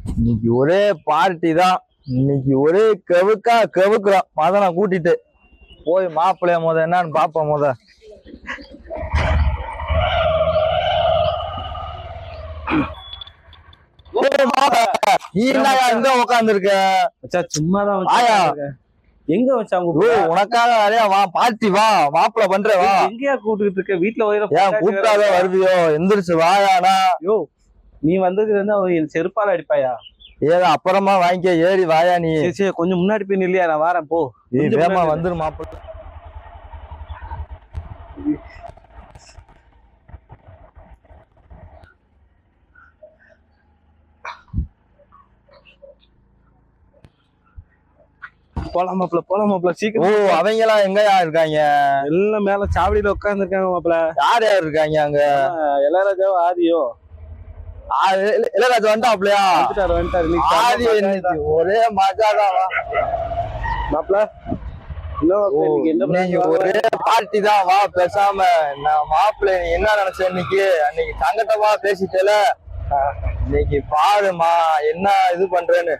இன்னைக்கு ஒரே பார்ட்டி தான். இன்னைக்கு ஒரே கவுக்கா கவுக்குறோம் மதனை கூட்டிட்டு போய் மாப்பிள்ளைய முத என்னன்னு பாப்போம் முத. ஏய் மாப்பிள்ளை, நீ என்னயா இங்க உட்கார்ந்து இருக்க மச்சான் சும்மா தான் ஆயா. எங்க வச்சான் ஓ உனக்காக நிறைய வா பார்ட்டி வா மாப்பிள்ளை பண்ற வா. எங்கயா கூப்பிட்டு இருக்க? வீட்டுல ஏன் கூப்பிட்டாத வருவியோ? எந்திரிச்சு வாயாடா. யோ நீ அவன் என் செருப்பால அடிப்பாயா? ஏதோ அப்புறமா வாங்கிக்க ஏறி வாயா நீ. சரி கொஞ்சம் முன்னாடி போய் நில்லையா நான் வரேன் போ. வேகமா முன்னாடி வந்துரு மாப்பிள்ளை. போலாம் மாப்பிள போலாம் மாப்பிள ஓ சீக்கிரம் அவங்க எல்லாம் எங்கயா இருக்காங்க? எல்லாம் மேல சாவடியில உட்கார்ந்து இருக்காங்க மாப்பிள யார் யார் இருக்காங்க அங்க? எல்லாராஜாவோ ஆதியோ? ஆ, இள- இளையராஜா வந்துட்டாப்லையா? வந்துட்டாரு ஒரே மஜாதான் plan ஒரே பார்ட்டி தான் வா பேசாம. நான் மாப்பிள்ளை நீ என்ன நினைச்ச இன்னைக்கு? அன்னைக்கு சங்கட்டமா பேசிட்டல. இன்னைக்கு பாருமா என்ன இது பண்றேன்னு.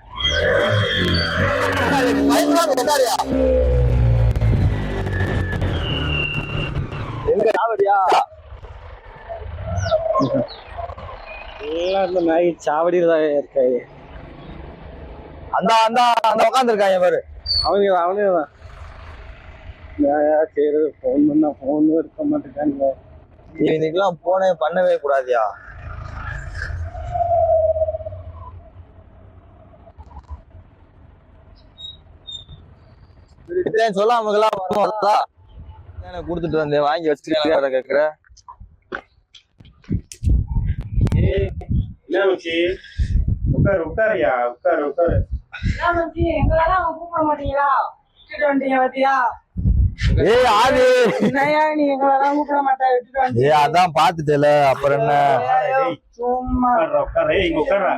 இந்த நாய் சாவடியில தான் இருக்காங்க அந்த அந்த அந்த உட்கார்ந்து இருக்காங்க பாரு. அவனுங்க அவனுங்க தான் நான் செய்யறது? ஃபோன் பண்ணா ஃபோனும் எடுக்க மாட்டேங்கானுங்க நீ இதுக்கெல்லாம் போனே பண்ணவே கூடாதியா. சொல்லாமலாம் வருவாங்களா எனக்கு கொடுத்துட்டு வந்தேன். வாங்கி வச்சுட்டு கேக்குற என்ன மச்சி. உட்காரு உட்காருயா உட்காரு உட்காரு. என்ன மச்சி, எங்களெல்லாம் அவங்க கூப்பிட மாட்டீங்களா? விட்டுட்டு வந்துட்டீங்க பாத்தியா? ஏய் ஆதி. என்னய்யா நீ எங்களெல்லாம் கூப்பிட மாட்டா விட்டுட்டு வந்துட்டீங்க. ஏய் அதான் பாத்துட்டேல அப்புறம் என்ன? சும்மா. உட்காரு ஏய், இங்க உட்கார்றா.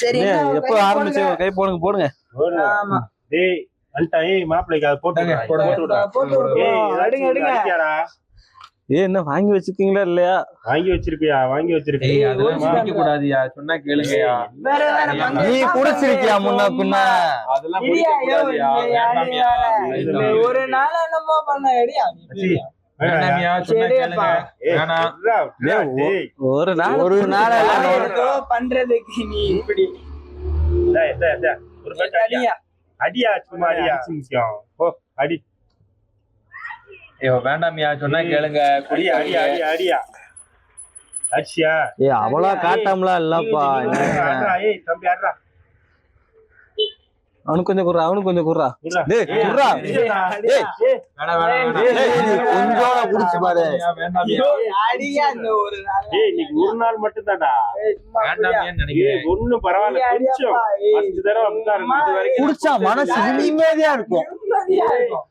சரி எப்போ ஆரம்பிச்சு? கை போடுங்க போடுங்க. போடு. ஆமா. டேய் வந்துட்டா ஏய் மாப்பிள்ளைக்கு அதை போட்டு விடுவோம். ஏய். ஏ என்ன வாங்கி வச்சிருக்கீங்களா இல்லையா? வாங்கி வச்சிருப்பியா வாங்கி குடிக்க கூடாதுயா சொன்னா கேளுங்கயா நீ குடிச்சிருக்கியா முன்ன பின்ன? அதெல்லாம் ஒரு நாள் என்னமோ பண்ண. ஒரு நாள் ஒரு நாள் பண்றதுக்கு நீ இப்படி. அடியா. சும்மா அடியா. அடி. ஐயோ வேண்டாம்யா சொன்னா கேளுங்க அடியா அடியா அடியா அடியா. அடிச்சியா ஏய் அவ்வளோ காட்டம்லாம் இல்லப்பா ஏய், தம்பி ஆடுறா. அவனுக்கு கொஞ்சம் குடுறா அவனுக்கு கொஞ்சம் குடுறா. டேய் குடுறா. கொஞ்சோட குடிச்சு பாரு. வேண்டாம்யா அடியா இந்த ஒரு நாள். ஒரு. வேண்டாம்யான்னு நினைக்கிறேன் ஏய், ஒண்ணும் பரவாயில்ல. தடவை வரைக்கும் குடிச்சா மனசு நிம்மதியா இருக்கும். நிம்மதியா இருக்கும்.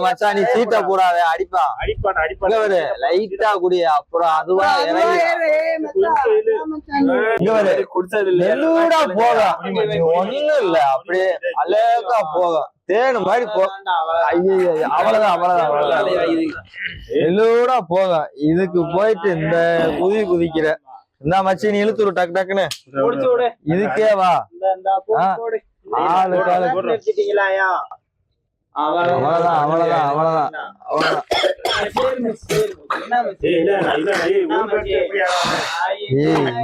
மச்சான் நீ சீட்டை போடாத அடிப்பான். அடிப்பான், அடிப்பான். லைட்டா குடி அப்புறம் அதுவா மெல்லூடா போகும் ஒண்ணும் இல்ல அப்படியே அழகா போகும் தேனு மாதிரி போ ஐயோ அவ்வளவுதான் அவ்வளவுதான் அவ்வளவுதான். மெல்லூடா போகும் இதுக்கு போயிட்டு இந்த குதி குதிக்கிற. இந்த மச்சி நீ இழுத்துரு டக்கு டக்குன்னு. இதுக்கே வா. ஆளு? அவ்வளவுதான் அவ்வளவுதான் அவ்வளவுதான்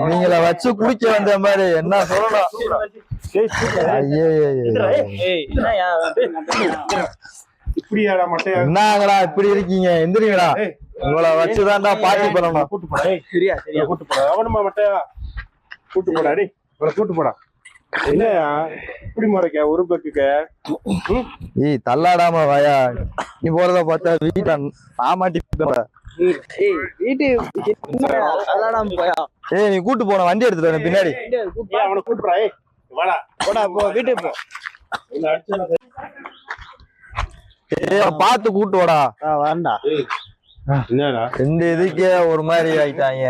இவங்கள வச்சு குடிக்க வந்த மாதிரி என்ன சொல்லணும்? என்னங்கடா இப்படி இருக்கீங்க எந்திரிங்கடா உங்களை வச்சுதான்டா பாட்டி பண்ணணும் கூட்டு போடா, சரியா, சரியா, கூட்டு போடா. அவனுமா மட்டையா? கூட்டு போடா, டேய், இவனை கூட்டு போடா. என்ன இப்படி முறைக்க ஒரு பக்குக்க ஏய் தள்ளாடாம வாயா நீ போறத பார்த்தா வீட்டை ஆமாட்டி வீட்டு என்னய்யா, போயா? ஏய் நீ கூட்டு போன வண்டி எடுத்துட்டு பின்னாடி அவனை கூட்டு போடா, ஏய், வாடா. போடா, போ, வீட்டுக்கு போ. உன்னை அடிச்சா ஏய் பார்த்து கூட்டு வாடா. என்னடா? ரெண்டு இதுக்கே ஒரு மாதிரி ஆயிட்டாங்க.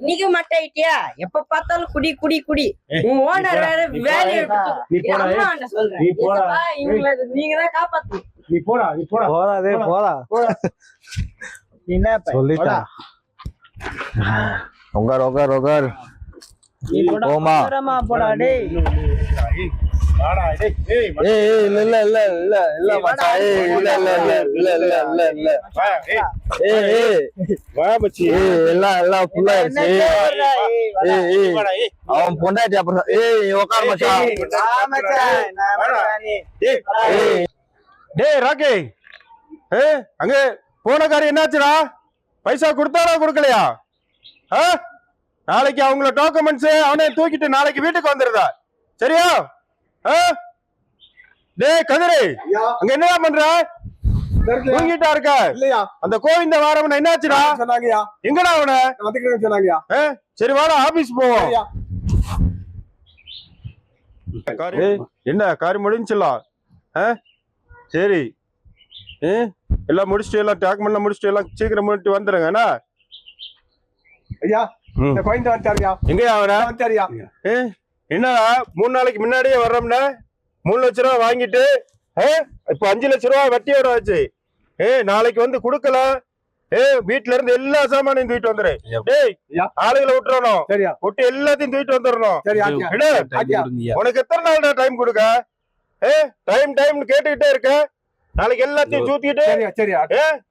இன்னைக்கு மட்டை ஆயிட்டியா? எப்ப பார்த்தாலும் குடி குடி குடி. உன் ஓனர் வேற நீ வேலையை நீங்க தான் காப்பாத்தணும் நீ போடா. நீ போடா. போறாதே போடா என்ன சொல்லிட்டா உட்கார் உட்கார் உட்கார் போமா. போடா டேய். அவன் பொண்டாட்டி அப்புறம் ஏய் உட்கார் டேய் ராக்கி. ஏ அங்க போன காரியம் என்னாச்சுடா? பைசா கொடுத்தாரா கொடுக்கலையா? ஆ? நாளைக்கு அவங்கள டாக்குமெண்ட்ஸ் அவனே தூக்கிட்டு நாளைக்கு வீட்டுக்கு வந்துருதா? சரியா? டேய் கதிரி அங்க என்னடா பண்ற? தூங்கிட்டா இருக்க? இல்லையா? அந்த கோவிந்த வாரவன என்னாச்சுடா? சொன்னாங்கயா எங்கடா அவன? வந்துக்கிறேன் சொன்னாங்கயா சரி வாடா ஆபீஸ் போவோம் என்ன காரியம் முடிஞ்சுலாம் ஆ? சரி. எல்லாம் முடிச்சுட்டு எல்லாம் டாக்குமெண்ட்லாம் முடிச்சுட்டு எல்லாம் சீக்கிரம் முடிட்டு வந்துருங்க என்ன? ஐயா. இந்த கோயந்த வந்துட்டாருயா எங்கேயா அவன? வந்துட்டாருயா ஏ என்னடா மூணு நாளைக்கு முன்னாடியே வர்றோம்னா மூணு லட்ச ரூபா வாங்கிட்டு இப்ப அஞ்சு லட்ச ரூபா வச்சு ஏ நாளைக்கு வந்து கொடுக்கல. ஏ வீட்ல இருந்து எல்லா சாமானையும் தூக்கிட்டு வந்துரு. டேய். ஆளுகளை விட்டுறணும். சரியா. விட்டு எல்லாத்தையும் தூக்கிட்டு வந்துடணும் உனக்கு எத்தனை நாள் டைம் கொடுக்க? ஏ டைம் டைம் கேட்டுக்கிட்டே இருக்க. நாளைக்கு எல்லாத்தையும் சூத்திட்டு சரியா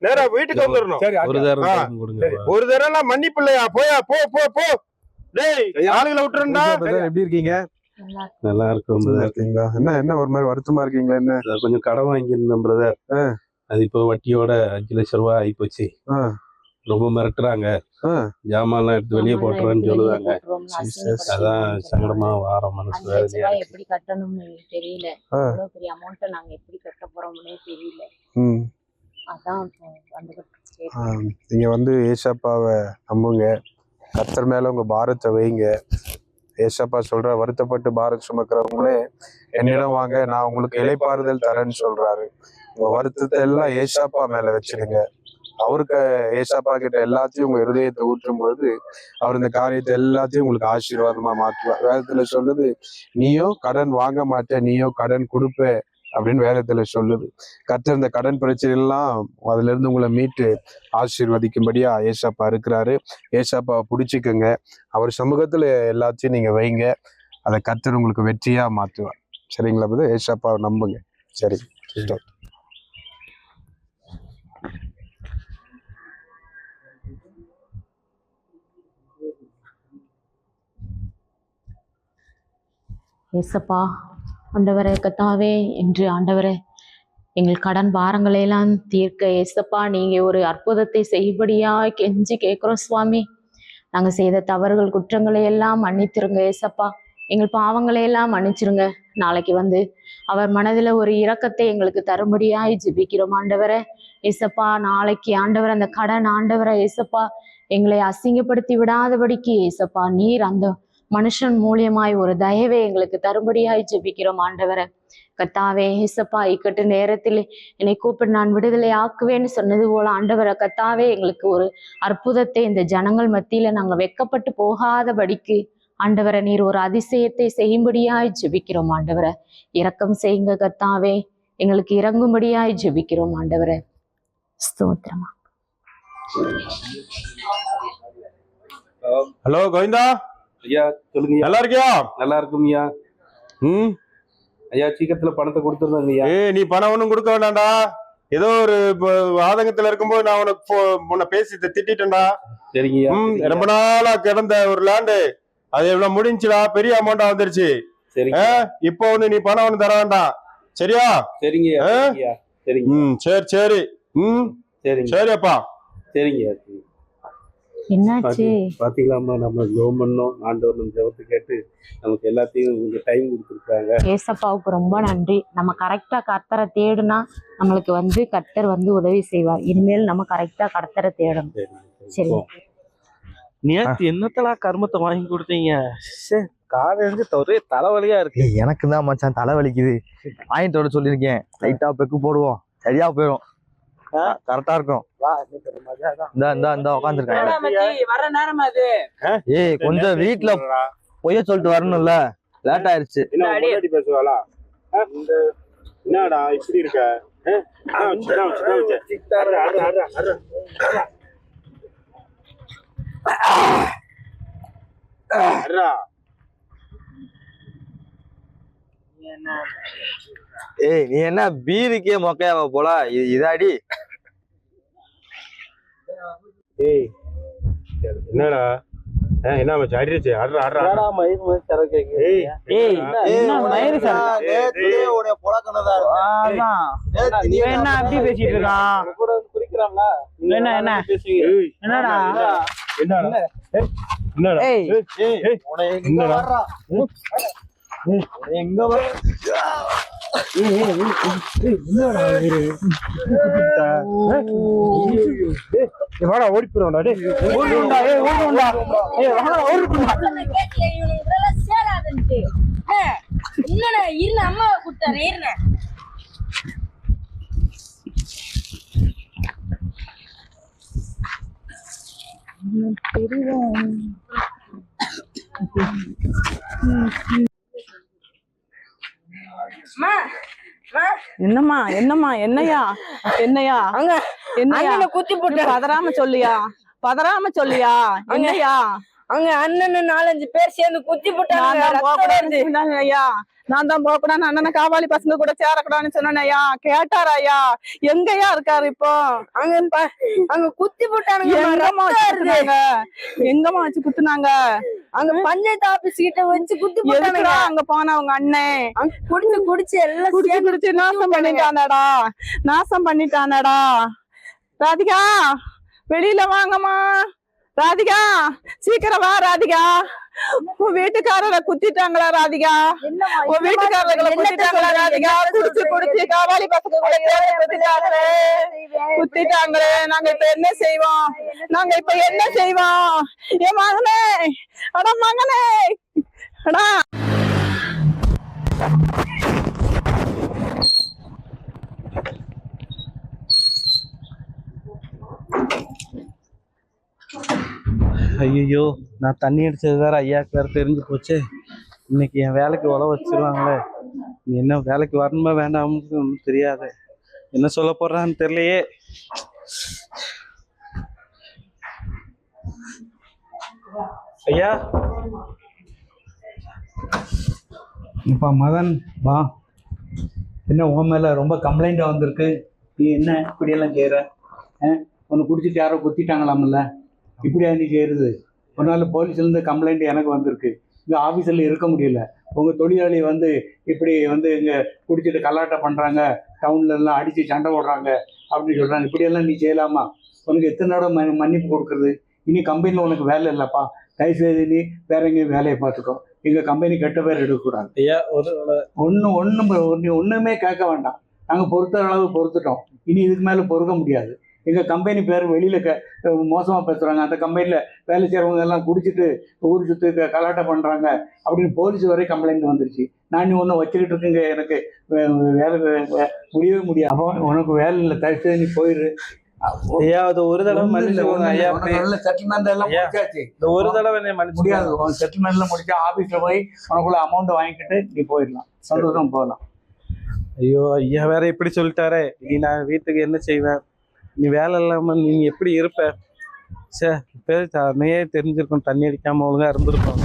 நேரா வீட்டுக்கு வந்துடணும் சரி ஒரு. தரம். ஒரு தடவை மன்னிப்பு இல்லையா போயா போ போ போ டேய் ஐயா. ஆளுகளை விட்டுருந்தா எப்படி இருக்கீங்க நல்லா இருக்கும். இருக்கீங்களா என்ன என்ன ஒரு மாதிரி வருத்தமா இருக்கீங்களா என்ன கொஞ்சம் கடன் வாங்கியிருந்தேன் பிரதர். அது இப்போ வட்டியோட அஞ்சு லட்ச ரூபாய் ஆயிப்போச்சு ஆ. ரொம்ப மிரட்டுறாங்க. ஆ. ஜாமான்லாம் எடுத்து வெளியே போட்டுறேன்னு சொல்லுவாங்க. அதான் சங்கடமா வாரம் மனசு இருக்கு. எப்படி கட்டணும்னு தெரியல. பெரிய அமௌண்ட்டை நாங்க எப்படி கட்ட போறோம்னே தெரியல. அதான் வந்துகிட்டு நீங்க வந்து ஏசப்பாவை நம்புங்க. கர்த்தர் மேல உங்க பாரத்தை வைங்க. ஏசப்பா சொல்ற வருத்தப்பட்டு பாரத் சுமக்கிறவங்களே என்னிடம் வாங்க நான் உங்களுக்கு இலைப்பாறுதல் தரேன்னு சொல்றாரு. உங்க வருத்தத்தை எல்லாம் ஏசப்பா மேல வச்சிடுங்க அவருக்கு ஏசாப்பா கிட்ட எல்லாத்தையும் உங்க இருதயத்தை ஊற்றும் பொழுது அவர் இந்த காரியத்தை எல்லாத்தையும் உங்களுக்கு ஆசீர்வாதமா மாற்றுவார். வேதத்துல சொல்லுது நீயோ கடன் வாங்க மாட்டேன் நீயோ கடன் கொடுப்ப அப்படின்னு வேதத்துல சொல்லுது. கர்த்தர் இந்த கடன் பிரச்சனை எல்லாம் அதுல இருந்து உங்களை மீட்டு ஆசீர்வதிக்கும்படியா ஏசாப்பா இருக்கிறாரு. ஏசாப்பாவை பிடிச்சிக்கோங்க. அவர் சமூகத்துல எல்லாத்தையும் நீங்க வைங்க. அதை கர்த்தர் உங்களுக்கு வெற்றியா மாத்துவார் சரிங்களா ஏசாப்பாவை நம்புங்க. சரி ஏசப்பா ஆண்டவரே கத்தாவே என்று ஆண்டவரே எங்கள் கடன் பாரங்களையெல்லாம் தீர்க்க ஏசப்பா நீங்கள் ஒரு அற்புதத்தை செய்யும்படியா கெஞ்சி கேட்குறோம் சுவாமி. நாங்கள் செய்த தவறுகள் குற்றங்களை எல்லாம் மன்னித்திருங்க ஏசப்பா. எங்கள் பாவங்களையெல்லாம் மன்னிச்சிருங்க. நாளைக்கு வந்து அவர் மனதில் ஒரு இரக்கத்தை எங்களுக்கு தரும்படியாய் ஜிபிக்கிறோம் ஆண்டவரே. ஏசப்பா நாளைக்கு ஆண்டவர் அந்த கடன் ஆண்டவரை ஏசப்பா எங்களை அசிங்கப்படுத்தி விடாதபடிக்கு ஏசப்பா நீர் அந்த மனுஷன் மூலியமாய் ஒரு தயவை எங்களுக்கு தரும்படியாய் ஜெபிக்கிறோம் ஆண்டவரை. கத்தாவே ஏசப்பா இக்கட்டு நேரத்தில் என்னை கூப்பிட்டு நான் விடுதலை ஆக்குவேன்னு சொன்னது போல ஆண்டவரை கத்தாவே எங்களுக்கு ஒரு அற்புதத்தை இந்த ஜனங்கள் மத்தியில நாங்க வெக்கப்பட்டு போகாதபடிக்கு ஆண்டவரை நீர் ஒரு அதிசயத்தை செய்யும்படியாய் ஜெபிக்கிறோம் ஆண்டவரை. இரக்கம் செய்யுங்க கத்தாவே. எங்களுக்கு இறங்கும்படியாய் ஜெபிக்கிறோம் ஆண்டவரை. ஸ்தோத்திரமா. ஹலோ கோவிந்தா. ஐயா சொல்லுங்க. நல்லா இருக்கியா நல்லா இருக்கும் ஐயா. ம்? ஐயா சீக்கிரத்துல பணத்தை கொடுத்துருந்தாங்க ஐயா. ஏய் நீ பணம் ஒண்ணும் கொடுக்க வேண்டாம்டா. ஏதோ ஒரு ஆதங்கத்துல இருக்கும்போது நான் உனக்கு உன்னை பேசி தி- திட்டிட்டேன்டா. சரிங்க ஐயா ம் ரொம்ப நாளா கிடந்த ஒரு லேண்டு அது இவ்வளவு முடிஞ்சுடா பெரிய அமௌண்டா வந்துருச்சு. ஆ? இப்போ ஒண்ணு நீ பணம் ஒண்ணு தர வேண்டாம். சரியா? சரிங்க? சரிங்க ம் சரி சரி. ம் சரிங்க. சரி அப்பா. சரிங்க. என்னாச்சு? பாத்தீங்களாம்மா நம்ம ஜோம் பண்ணோம் ஆண்டவர் நம்ம ஜெபத்தை கேட்டு நமக்கு எல்லாத்தையும் கொஞ்சம் டைம் கொடுத்துருக்காங்க ஏசப்பாவுக்கு ரொம்ப நன்றி. நம்ம கரெக்டா கர்த்தரை தேடுனா நம்மளுக்கு வந்து கர்த்தர் வந்து உதவி செய்வார். இனிமேல் நம்ம கரெக்டா கர்த்தரை தேடணும். சரி நேத்து என்னத்தலா கர்மத்தை வாங்கி கொடுத்தீங்க? ச்சே, காலையில இருந்து ஒரே தலைவலியா இருக்கு. எனக்கு தான் மச்சான் தலை வலிக்குது வாங்கிட்டு வர சொல்லியிருக்கேன். லைட்டா பெக்கு போடுவோம். சரியா போயிடும் கரெக்டா இருக்கும். இந்த இந்த இந்த உட்காந்துருக்காங்க வேணாம் மச்சி, வர நேரம் அது. ஏய் கொஞ்சம் வீட்டுல பொய்ய சொல்லிட்டு வரணும்ல. லேட் ஆயிருச்சு? என்னடா இப்படி இருக்க. ஏய் நீ என்ன பீருக்கே மொக்கையாவ போல? இது இதாடி. ஏய் என்னடா? என்ன மச்சி அடிச்சு அட்ரா அட்ரா ஏய் ஏய், என்னடா? என்ன மயிறு சார்? ஏய், ஏய், இவன் என்ன அப்படி பேசிட்டு இருக்கான் என்ன என்ன ஏய், என்னடா? என்னடா? ஏய், என்னடா? ஏய். ஏய், ஏய், என்னடா? எங்க வாடா ஓடி போறோம்டா டேய். ஓடுண்டா ஏய் ஓடுண்டா ஏய் வாடா இல்லண்ணா இருண்ண அம்மா கொடுத்தாரு இருண்ண. அம்மா என்னம்மா என்னம்மா என்னையா? என்னையா? அங்க என்னையா? குத்தி நீ போட்டாரு. பதறாம சொல்லியா? பதறாம சொல்லியா? என்னையா? அங்க அண்ணன் நாலஞ்சு பேர் சேர்ந்து குத்தி போட்டாங்க ஐயா. நான் தான் போகக்கூடாது அண்ணனை காவாலி பசங்க கூட சேரக்கூடாதுன்னு சொன்னேன் ஐயா. கேட்டாரா ஐயா? எங்கயா இருக்காரு இப்போ? அங்க அங்க குத்தி போட்டானுங்க. எங்கம்மா வச்சு. குத்துனாங்க? எங்கம்மா வச்சு குத்துனாங்க? அங்க பஞ்சாயத்து ஆபீஸ் கிட்ட வச்சு குத்தி எதுக்குடா அங்க போன உங்க அண்ணன் குடிச்சு குடிச்சு எல்லாம் குடிச்சு குடிச்சு நாசம் பண்ணிட்டானடா. நாசம் பண்ணிட்டானடா. ராதிகா வெளியில வாங்கம்மா. ராதிகா சீக்கிரம் வா ராதிகா. உன் வீட்டுக்காரரை குத்திட்டாங்களா ராதிகா? உன் வீட்டுக்காரர்களை? குத்திட்டாங்களா ராதிகா? குடிச்சு குடிச்சு காவாலி பசங்க கூட குத்திட்டாங்களே. குத்திட்டாங்களே. நாங்க இப்ப என்ன செய்வோம்? நாங்க இப்ப என்ன செய்வோம்? என் மகனே அடா மகனே அடா. ஐயோ நான் தண்ணி அடிச்சது வேறு ஐயாவுக்கு வேறு தெரிஞ்சு போச்சு. இன்னைக்கு என் வேலைக்கு உழ வச்சிருவாங்களே. நீ என்ன வேலைக்கு வரணுமா வேண்டாம்னு ஒன்றும் தெரியாது. என்ன சொல்ல போடுறான்னு தெரியலையே. ஐயா. இப்போ மதன் வா. என்ன உன் மேலே ரொம்ப கம்ப்ளைண்ட்டாக வந்திருக்கு. நீ என்ன இப்படியெல்லாம் செய்கிற உன்னை குடிச்சிட்டு யாரோ குத்திட்டாங்களாம்ல? இப்படியா நீ செய்கிறது ஒரு நாள் போலீஸ்லேருந்து கம்ப்ளைண்ட் எனக்கு வந்திருக்கு. இங்கே ஆஃபீஸில் இருக்க முடியல. உங்கள் தொழிலாளி வந்து இப்படி வந்து இங்கே குடிச்சிட்டு கலாட்டம் பண்ணுறாங்க டவுன்ல எல்லாம் அடித்து சண்டை போடுறாங்க அப்படின்னு சொல்கிறாங்க இப்படியெல்லாம் நீ செய்யலாமா? உனக்கு எத்தனை தடவை ம மன்னிப்பு கொடுக்குறது? இனி கம்பெனியில் உனக்கு வேலை இல்லைப்பா. தயவுசெய்து நீ வேற எங்கேயும் வேலையை பார்த்துக்கோ. எங்கள் கம்பெனி கெட்ட பேர் எடுக்கக்கூடாது. ஐயா ஒரு ஒன்றும் ஒன்றும் ஒன்றுமே கேட்க வேண்டாம். நாங்கள் பொறுத்த அளவு பொறுத்துட்டோம். இனி இதுக்கு மேலே பொறுக்க முடியாது. எங்கள் கம்பெனி பேர் வெளியில் க மோசமாக பேசுகிறாங்க அந்த கம்பெனியில் வேலை செய்கிறவங்க எல்லாம் குடிச்சிட்டு ஊர் சுற்று கலாட்டம் பண்ணுறாங்க அப்படின்னு போலீஸ் வரை கம்ப்ளைண்ட் வந்துருச்சு. நான் நீ ஒன்றும் வச்சுக்கிட்டு இருக்குங்க எனக்கு வேலை முடியவே முடியாது. அப்போ உனக்கு வேலை இல்லை தயவுசெய்து நீ போயிரு. ஐயா அது ஒரு தடவை மன்னிச்சுக்கோங்க ஐயா please. செட்டில்மெண்ட் எல்லாம். முடிச்சாச்சு. இந்த ஒரு தடவை முடியாது. செட்டில்மெண்ட்ல முடிச்சா ஆபீஸ்ல போய் உனக்குள்ள அமௌண்ட் வாங்கிக்கிட்டு நீ போயிடலாம். சந்தோஷம் போகலாம். ஐயோ ஐயா வேற இப்படி சொல்லிட்டாரே. நீ நான் வீட்டுக்கு என்ன செய்வேன்? நீ வேலை இல்லாமல் நீ எப்படி இருப்ப? சே பேர் தன்னையே தெரிஞ்சிருக்கும். தண்ணி அடிக்காமல் ஒழுங்காக இருந்திருக்கும்.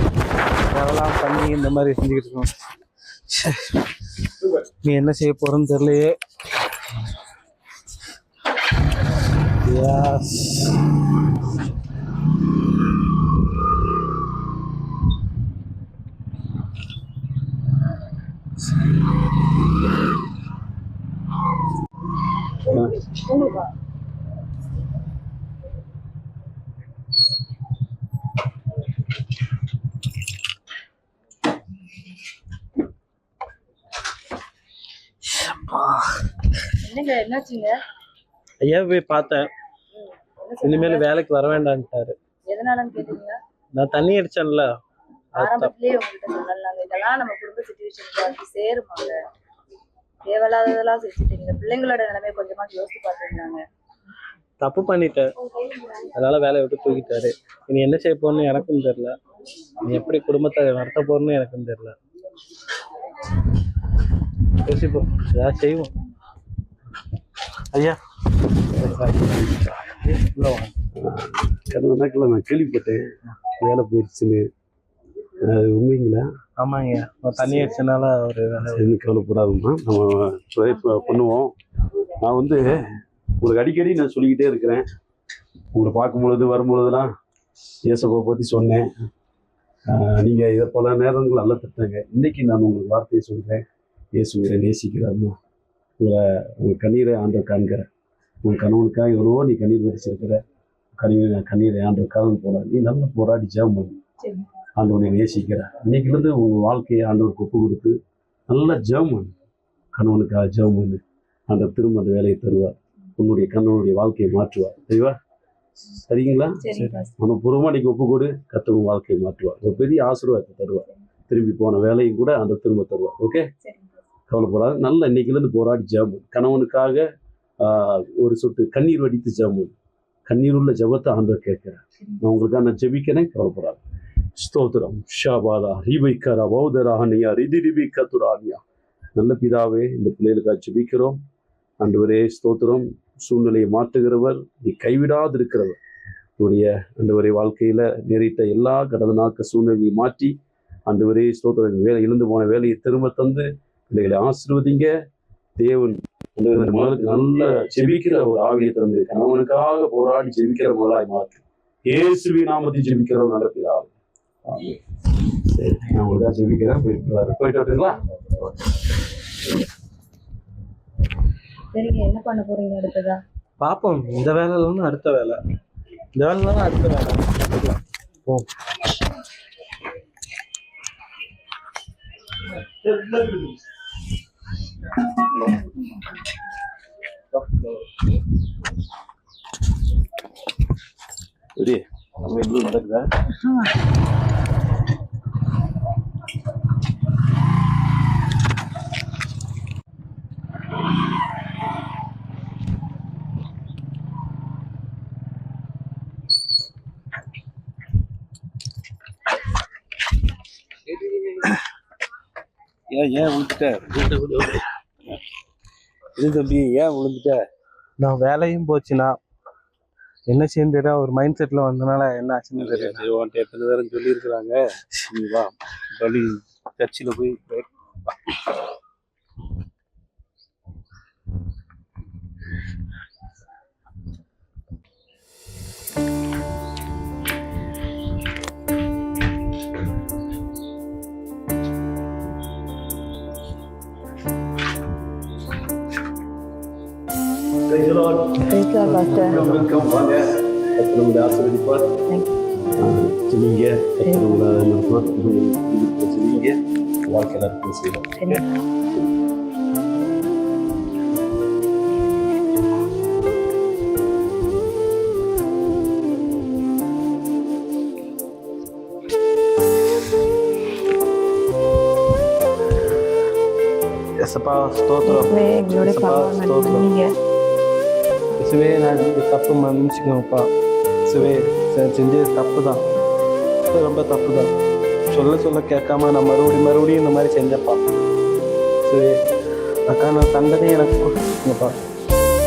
வேலைலாம் தண்ணி இந்த மாதிரி செஞ்சுக்கிட்டு இருக்கோம். சே நீ என்ன செய்ய போறன்னு தெரியலையே. Yes. என்னங்க என்னாச்சுங்க? போய் பார்த்தேன். இனிமேல் வேலைக்கு வர வேண்டான்ட்டாரு. எதனாலன்னு கேட்டீங்களா நான் தண்ணி அடிச்சேன்ல அது தப்பு. ஆரம்பத்திலேயே உங்ககிட்ட சொல்லலாங்க இதெல்லாம் நம்ம குடும்ப சுச்சுவேஷனுக்கு வந்து சேருமாங்க. தேவையில்லாததெல்லாம் செஞ்சுட்டீங்க பிள்ளைங்களோட கொஞ்சமா யோசிச்சு பாத்துருந்தாங்க தப்பு பண்ணிட்டேன். அதனால வேலையை விட்டு தூக்கிட்டாரு. இனி என்ன செய்ய போறேன்னு எனக்கும் தெரியல. நீ எப்படி குடும்பத்தை நடத்த போறேன்னு எனக்கும் தெரியல. யோசிப்போம் ஏதாவது செய்வோம். ஐயா. கடந்த நாட்களில் நான் கேள்விப்பட்டேன் வேலை போயிடுச்சுன்னு அது உண்மைங்களா ஆமாங்க தண்ணி அடிச்சனால ஒரு வேலை எதுவும் கவலைப்படாதும்மா. நம்ம ட்ரை பண்ணுவோம். நான் வந்து உங்களுக்கு அடிக்கடி நான் சொல்லிக்கிட்டே இருக்கிறேன். உங்களை பார்க்கும் பொழுது வரும் பொழுதுலாம் இயேசப்பை பற்றி சொன்னேன் நீங்கள் இதை பல நேரங்கள் அல்ல தட்டாங்க இன்னைக்கு நான் உங்களுக்கு வார்த்தையை சொல்கிறேன் இயேசு உங்களை நேசிக்கிறாருமா? உங்களை உங்கள் கண்ணீரை ஆண்டவர் காண்கிறேன் உங்கள் கணவனுக்காக எவ்வளவோ நீ கண்ணீர் வடிச்சிருக்கிற கண்ணீர் கண்ணீரை ஆண்டவர் காதல் போல. நீ நல்லா போராடி ஜெபம் பண்ணு. ஆண்டவனை நேசிக்கிறார் இன்னைக்குலேருந்து உங்கள் வாழ்க்கையை ஆண்டவருக்கு ஒப்பு கொடுத்து நல்லா ஜெபம் பண்ணு. கணவனுக்காக ஜெபம் பண்ணு. அந்த திரும்ப அந்த வேலையை தருவார். உன்னுடைய கணவனுடைய வாழ்க்கையை மாற்றுவார். சரிவா சரிங்களா? மனப்பூர்வமாக நீங்கள் ஒப்பு கொடு. கத்தவங்க வாழ்க்கையை மாற்றுவார். ஒரு பெரிய ஆசீர்வாதத்தை தருவார். திரும்பி போன வேலையும் கூட அந்த திரும்ப தருவார். ஓகே? கவலைப்படாது. நல்ல இன்னைக்குலேருந்து போராடி ஜெபம். கணவனுக்காக ஒரு சொட்டு கண்ணீர் வடித்து ஜெபம். கண்ணீர் உள்ள ஜபத்தை ஆண்டவர் கேட்குறேன் நான் உங்களுக்காக நான் ஜெபிக்கிறேன் கவலைப்படாது. ஸ்தோத்திரம். ஷாபாலா. ரீபைக்காரா பௌதராகனியா ரிதி ரிபி நல்ல பிதாவே இந்த பிள்ளைகளுக்காக ஜெபிக்கிறோம். அன்றுவரே ஸ்தோத்திரம். சூழ்நிலையை மாற்றுகிறவர் நீ கைவிடாதிருக்கிறவர். உன்னுடைய அன்றுவரை வாழ்க்கையில் நேரிட்ட எல்லா கடந்த நாட்கள் சூழ்நிலையை மாற்றி அன்றுவரே ஸ்தோத்திரம். வேலை இழந்து போன வேலையை திரும்ப தந்து பிள்ளைகளை ஆசீர்வதிங்க. தேவன் மகளுக்கு நல்ல ஜெபிக்கிற ஒரு ஆவியை தந்து கணவனுக்காக போராடி ஜெபிக்கிற மகளாய் மாற்று. இயேசுவி நாமத்தில் ஜெபிக்கிறோம் நல்ல பிதாவே. ஆமென். சரி நான் உங்களுக்காக ஜெபிக்கிறேன். போயிட்டு வரட்டுங்களா? சரிங்க என்ன பண்ண போறீங்க அடுத்ததா? பார்ப்போம் இந்த வேலை இல்லைன்னா அடுத்த வேலை. இந்த வேலை இல்லைன்னா அடுத்த வேலை. போ நம்ம எதுவும் நடக்குதா ஏன் ஏன் விழுந்துட்ட இது தம்பி ஏன் விழுந்துட்ட? நான் வேலையும் போச்சுண்ணா. என்ன தெரியல ஒரு மைண்ட் செட்ல வந்தனால என்ன ஆச்சுன்னு தெரியல. உன்ட்ட எத்தனை பேரும் சொல்லியிருக்கிறாங்க? நீ வா பலி சர்ச்சில் போய் Lord. Welcome, வாங்க. கர்த்தர் உங்களை ஆசீர்வதிப்பார். ஆஹ், ஜெபிங்க. கர்த்தர் உங்களை நடத்துவார். இதுக்கு ஜெபிங்க. வாழ்க்கையில அற்புதம் செய்வார். எசப்பா நான் இந்த தப்பு மன்னிச்சுக்கோங்கப்பா சிவே செஞ்சது தப்பு தான் ரொம்ப தப்பு தான் சொல்ல சொல்ல கேட்காம நான் மறுபடியும் மறுபடியும் இந்த மாதிரி செஞ்சப்பா. இசுவே அக்கா நான் தண்டனை எனக்கு கொடுத்துருங்கப்பா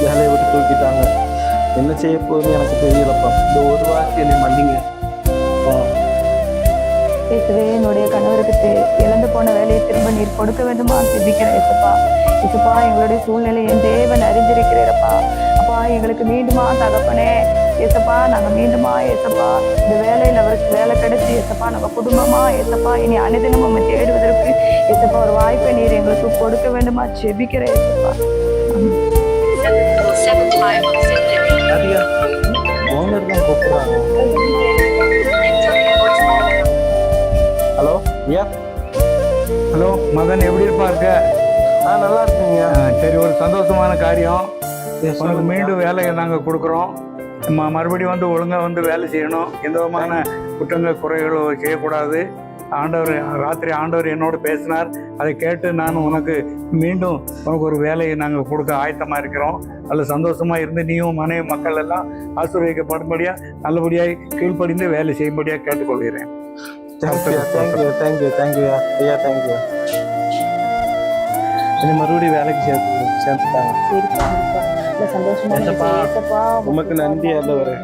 வேலையை விட்டு தூக்கிட்டாங்க. என்ன செய்ய போகுதுன்னு எனக்கு தெரியலப்பா. இந்த ஒரு வார்த்தை என்னை மன்னிங்க. இயேசுவே என்னுடைய கணவருக்கு இழந்து போன வேலையை திரும்ப நீர் கொடுக்க வேண்டுமா? ஜெபிக்கிறேன் இயேசுப்பா. இயேசுப்பா எங்களுடைய சூழ்நிலை என் தேவன் அறிஞ்சிருக்கிறேப்பா அப்பா எங்களுக்கு மீண்டுமா தகப்பனே. ஏசப்பா நாங்க மீண்டுமா ஏசப்பா இந்த வேலையில அவருக்கு வேலை கிடைச்சு ஏசப்பா நாங்க குடும்பமா ஏசப்பா இனி அனுதினம் நம்ம தேடுவதற்கு ஏசப்பா ஒரு வாய்ப்பை நீர் எங்களுக்கு கொடுக்க வேண்டுமா? ஜெபிக்கிறேன் ஏசப்பா அதிகா ஓனர் தான் கூப்பிடுறாங்க. ஹலோ? ஐயா ஹலோ மதன் எப்படி இருப்பா இருக்க? ஆ நல்லா இருக்குங்க. சரி ஒரு சந்தோஷமான காரியம். உனக்கு மீண்டும் வேலையை நாங்கள் கொடுக்குறோம். மறுபடியும் வந்து ஒழுங்காக வந்து வேலை செய்யணும். எந்த விதமான குற்றங்கள் குறைகளோ செய்யக்கூடாது. ஆண்டவர் ராத்திரி ஆண்டவர் என்னோடு பேசினார். அதை கேட்டு நான் உனக்கு மீண்டும் உனக்கு ஒரு வேலையை நாங்கள் கொடுக்க ஆயத்தமாக இருக்கிறோம். அதில் சந்தோஷமாக இருந்து நீயும் மனைவி மக்கள் எல்லாம் ஆசீர்வதிக்கப்படும்படியாக நல்லபடியாக கீழ்ப்படிந்து வேலை செய்யும்படியாக கேட்டுக்கொள்கிறேன். Thank you thank you thank you thank you ஐயா தேங்க்யூ என்ன மறுபடியும் வேலைக்கு சேர்த்து சேர்த்துட்டாங்க சரிப்பா சந்தோஷமா உமக்கு நன்றி அல்லவரே